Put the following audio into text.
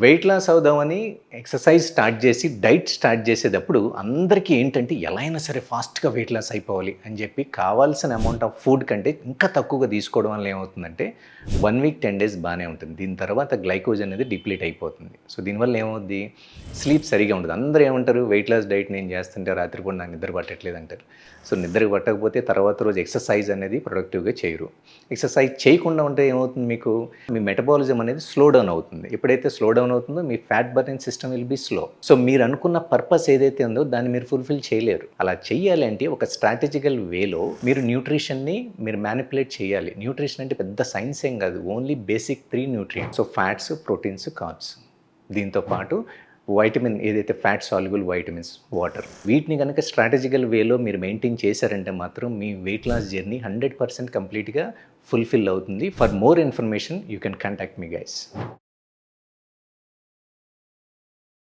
Wait loss అవుదామని exercise start చేసి diet start చేసేటప్పుడు అందరికీ ఏంటంటే ఎలా అయినా సరే ఫాస్ట్గా వెయిట్ లాస్ అయిపోవాలి అని చెప్పి కావాల్సిన అమౌంట్ ఆఫ్ ఫుడ్ కంటే ఇంకా తక్కువగా తీసుకోవడం వల్ల ఏమవుతుందంటే వన్ వీక్ టెన్ డేస్ బాగానే ఉంటుంది. దీని తర్వాత గ్లైకోజ్ అనేది డిప్లీట్ అయిపోతుంది. సో దీనివల్ల ఏమవుద్ది? స్లీప్ సరిగా ఉండదు. అందరూ ఏమంటారు? వెయిట్ లాస్ డైట్ నేను చేస్తుంటే రాత్రిపూట నాకు నిద్ర పట్టట్లేదు అంటారు. సో నిద్ర పట్టకపోతే తర్వాత రోజు ఎక్సర్సైజ్ అనేది ప్రొడక్టివ్గా చేయరు. ఎక్సర్సైజ్ చేయకుండా ఉంటే ఏమవుతుంది మీకు? మీ మెటబాలిజం అనేది స్లో డౌన్ అవుతుంది. ఎప్పుడైతే స్లో డౌన్ అవుతుందో మీ fat burning system will be slow. So మీరు అనుకున్న పర్పస్ ఏదైతే ఉందో దాన్ని మీరు ఫుల్ఫిల్ చేయలేరు. అలా చేయాలి అంటే ఒక స్ట్రాటజికల్ వేలో మీరు న్యూట్రిషన్ని మీరు మ్యానిపులేట్ చేయాలి. న్యూట్రిషన్ అంటే పెద్ద సైన్స్ ఏం కాదు. Only basic three nutrients so fats proteins carbs. దీంతో పాటు వైటమిన్ ఏదైతే ఫ్యాట్ సాల్యుబుల్ వైటమిన్స్ వాటర్. వీటిని కనుక స్ట్రాటజికల్ వేలో మీరు మెయింటైన్ చేశారంటే మాత్రం మీ weight loss journey hundred percent కంప్లీట్గా ఫుల్ఫిల్ అవుతుంది. For more information you can contact me guys.